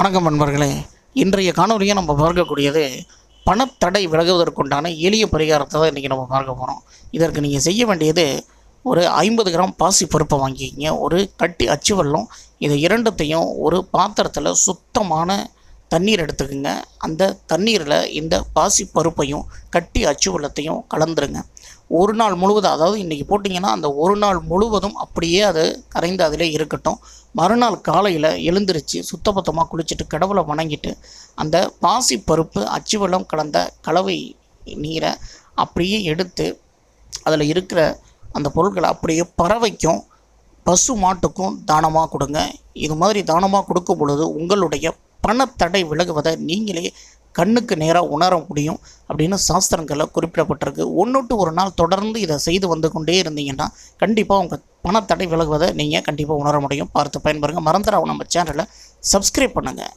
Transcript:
வணக்கம் நண்பர்களே. இன்றைய காணொலியை நம்ம பார்க்கக்கூடியது பணத்தடை விலகுவதற்குண்டான எளிய பரிகாரத்தை தான் இன்றைக்கி நம்ம பார்க்க போகிறோம் இதற்கு நீங்கள் செய்ய வேண்டியது ஒரு ஐம்பது கிராம் பாசி பருப்பை வாங்கிக்கிங்க. ஒரு கட்டி அச்சு வெள்ளம் இதை இரண்டத்தையும் ஒரு பாத்திரத்தில் சுத்தமான தண்ணீர் எடுத்துக்கோங்க. அந்த தண்ணீரில் இந்த பாசி பருப்பையும் கட்டி அச்சுவலத்தையும் கலந்துருங்க. ஒரு நாள் முழுவதும் அதாவது இன்றைக்கி போட்டிங்கன்னா அந்த ஒரு நாள் முழுவதும் அப்படியே அது கரைந்து அதிலே இருக்கட்டும். மறுநாள் காலையில் எழுந்திரிச்சு சுத்தபத்தமாக குளிச்சுட்டு கடவுளை வணங்கிட்டு அந்த பாசி பருப்பு அச்சு கலந்த கலவை நீரை அப்படியே எடுத்து அதில் இருக்கிற அந்த பொருட்களை அப்படியே பறவைக்கும் பசு மாட்டுக்கும் தானமாக கொடுங்க. இது மாதிரி தானமாக கொடுக்கும் பொழுது உங்களுடைய பணத்தடை விலகுவதை நீங்களே கண்ணுக்கு நேராக உணர முடியும் அப்படின்னு சாஸ்திரங்களில் குறிப்பிடப்பட்டிருக்கு. ஒன்றுட்டு ஒரு நாள் தொடர்ந்து இதை செய்து வந்து கொண்டே இருந்தீங்கன்னா கண்டிப்பாக உங்கள் பணத்தடை விலகுவதை நீங்கள் கண்டிப்பாக உணர முடியும். பார்த்து பயன்பெறுங்க. மறந்துடாவும் நம்ம சேனலை சப்ஸ்கிரைப் பண்ணுங்கள்